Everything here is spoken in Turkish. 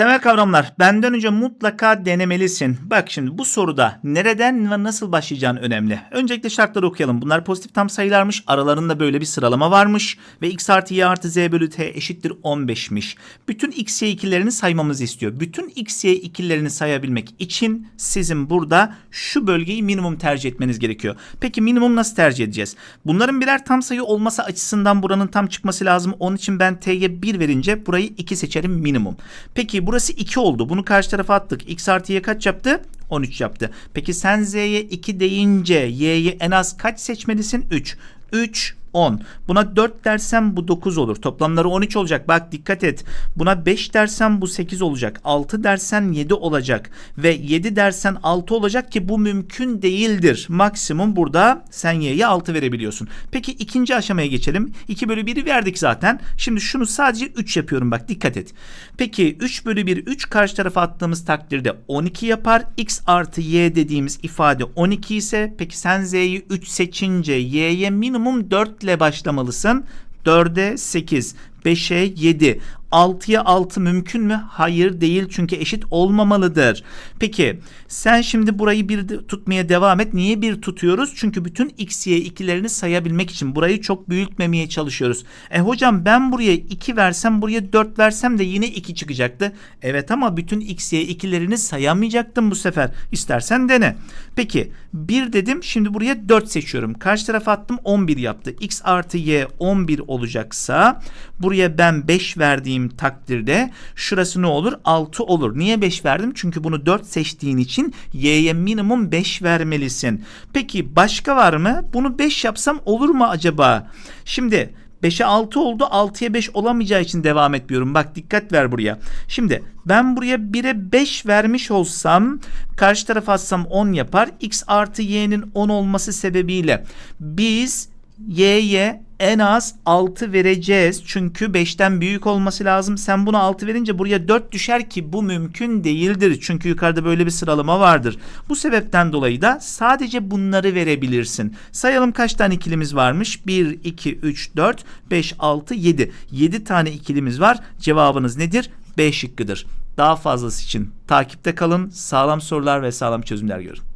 Temel kavramlar. Benden önce mutlaka denemelisin. Bak şimdi bu soruda nereden ve nasıl başlayacağın önemli. Öncelikle şartları okuyalım. Bunlar pozitif tam sayılarmış. Aralarında böyle bir sıralama varmış. Ve x artı y artı z bölü t eşittir 15'miş. Bütün x, y ikilerini saymamızı istiyor. Bütün x, y ikilerini sayabilmek için sizin burada şu bölgeyi minimum tercih etmeniz gerekiyor. Peki minimum nasıl tercih edeceğiz? Bunların birer tam sayı olması açısından buranın tam çıkması lazım. Onun için ben t'ye 1 verince burayı 2 seçerim minimum. Peki burası 2 oldu. Bunu karşı tarafa attık. X artı y kaç yaptı? 13 yaptı. Peki sen z'ye 2 deyince y'ye en az kaç seçmelisin? 3. 3 10. Buna 4 dersem bu 9 olur. Toplamları 13 olacak. Bak dikkat et. Buna 5 dersem bu 8 olacak. 6 dersen 7 olacak. Ve 7 dersen 6 olacak ki bu mümkün değildir. Maksimum burada sen y'ye 6 verebiliyorsun. Peki ikinci aşamaya geçelim. 2 bölü 1'i verdik zaten. Şimdi şunu sadece 3 yapıyorum bak dikkat et. Peki 3 bölü 1 3 karşı tarafa attığımız takdirde 12 yapar. x artı y dediğimiz ifade 12 ise peki sen z'yi 3 seçince y'ye minimum 4 ile başlamalısın. 4'e 8, 5'e 7, 6'ya 6 mümkün mü? Hayır değil çünkü eşit olmamalıdır. Peki sen şimdi burayı bir tutmaya devam et. Niye bir tutuyoruz? Çünkü bütün x, y ikilerini sayabilmek için burayı çok büyütmemeye çalışıyoruz. E hocam ben buraya 2 versem buraya 4 versem de yine 2 çıkacaktı. Evet ama bütün x, y ikilerini sayamayacaktım bu sefer. İstersen dene. Peki 1 dedim şimdi buraya 4 seçiyorum. Karşı tarafa attım 11 yaptı. x artı y 11 olacaksa buraya ben 5 verdiğim takdirde şurası ne olur? 6 olur. Niye 5 verdim? Çünkü bunu 4 seçtiğin için y'ye minimum 5 vermelisin. Peki başka var mı? Bunu 5 yapsam olur mu acaba? Şimdi 5'e 6 oldu 6'ya 5 olamayacağı için devam etmiyorum. Bak dikkat ver buraya. Şimdi ben buraya 1'e 5 vermiş olsam karşı tarafa atsam 10 yapar. x artı y'nin 10 olması sebebiyle biz y'ye en az 6 vereceğiz. Çünkü 5'ten büyük olması lazım. Sen buna 6 verince buraya 4 düşer ki bu mümkün değildir. Çünkü yukarıda böyle bir sıralama vardır. Bu sebepten dolayı da sadece bunları verebilirsin. Sayalım kaç tane ikilimiz varmış? 1, 2, 3, 4, 5, 6, 7. 7 tane ikilimiz var. Cevabınız nedir? B şıkkıdır. Daha fazlası için takipte kalın. Sağlam sorular ve sağlam çözümler görün.